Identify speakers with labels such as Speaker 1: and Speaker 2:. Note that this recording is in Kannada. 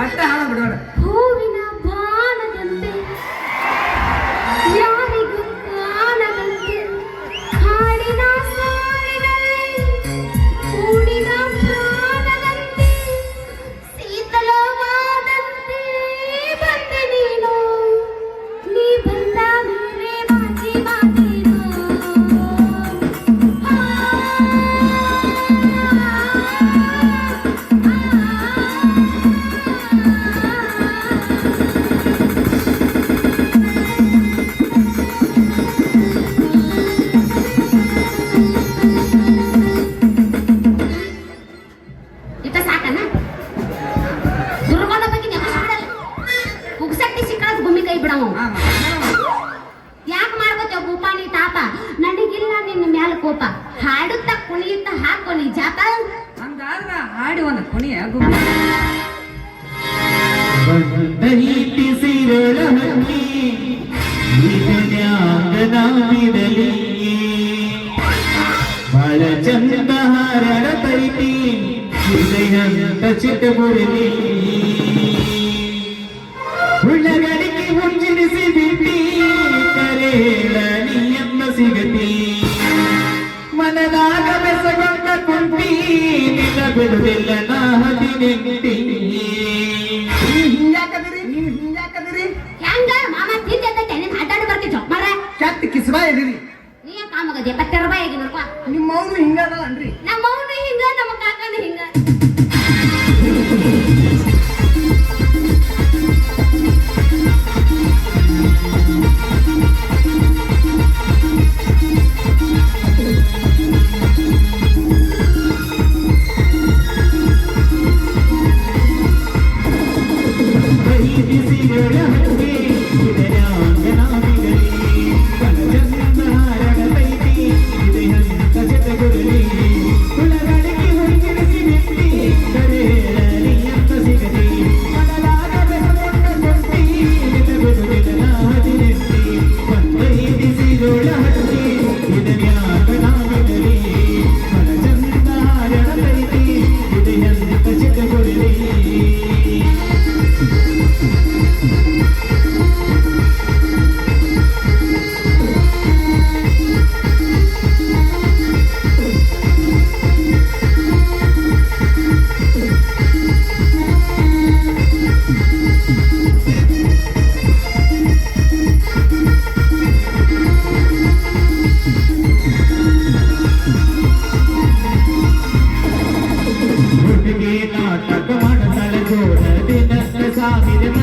Speaker 1: அட்டை ஆள விடுவாங்க ಕೈ ಬಿಡವ? ಯಾಕೆ ಮಾಡ್ಕೋತೇವ ಭೂಪಾನಿ ತಾಪ ನನಗಿಲ್ಲ ನಿನ್ನ ಮ್ಯಾಲ ಕೋಪ. ಹಾಡುತ್ತ ಕುಣಿಯುತ್ತ ಹಾಕೋ ನೀ ಜಾಪ
Speaker 2: ಹಂಗಾದ್ರ ಹಾಡಿ ಒಂದು ಕುಣಿಯ ಬಹಳ
Speaker 3: ಚಂದ ಸಿರಳ ತೈತಿ ಹೃದಯ ಚಿಕ್ಕ ಮುರಳಿ ಹಾರಡತೈತಿ ಹುಂಜಿರಿಸಿ ಬಿಟ್ಟಿ ಕರೇಳ ನೀಯನ್ನ ಸಿಗತಿ. ಮನದಾಗ ಬೆಸಗೊಂಡ ಕುಂಟಿ ನಿನ್ನ ಬಿಡುವಿಲ್ಲ ನಾ ಹದಿನೆಂಟಿ.
Speaker 2: ಹಿಂಗ್ಯಾಕದಿರಿ ನೀನ್ ಹಿಂಗ್ಯಾಕದಿರಿ.
Speaker 1: ಹೆಂಗ? ಮಾಮ ತಿಂದ ನಿನ್ ಅಡ್ಡಾಡಿ ಬರ್ತಿ ಜೊಕ್ಮಾರ
Speaker 2: ಕೆಟ್ಟ ಕಿಸ್ಬ ಇದಿರಿ
Speaker 1: ನೀ ಕಾಮಗದೆ ಪತ್ತೆ ರೂಪಾಯಿ ಆಗಿ ನೋಡ್ಕೊ.
Speaker 2: ನಿಮ್ಮ ಅವ್ನು ಹಿಂಗದಲ್ಲನ್ರಿ.
Speaker 1: ನಮ್ಮ
Speaker 3: ನಾಟಕ ಮಾಡತಳ ಜೋಡ ದಿನ ಸಾವಿರ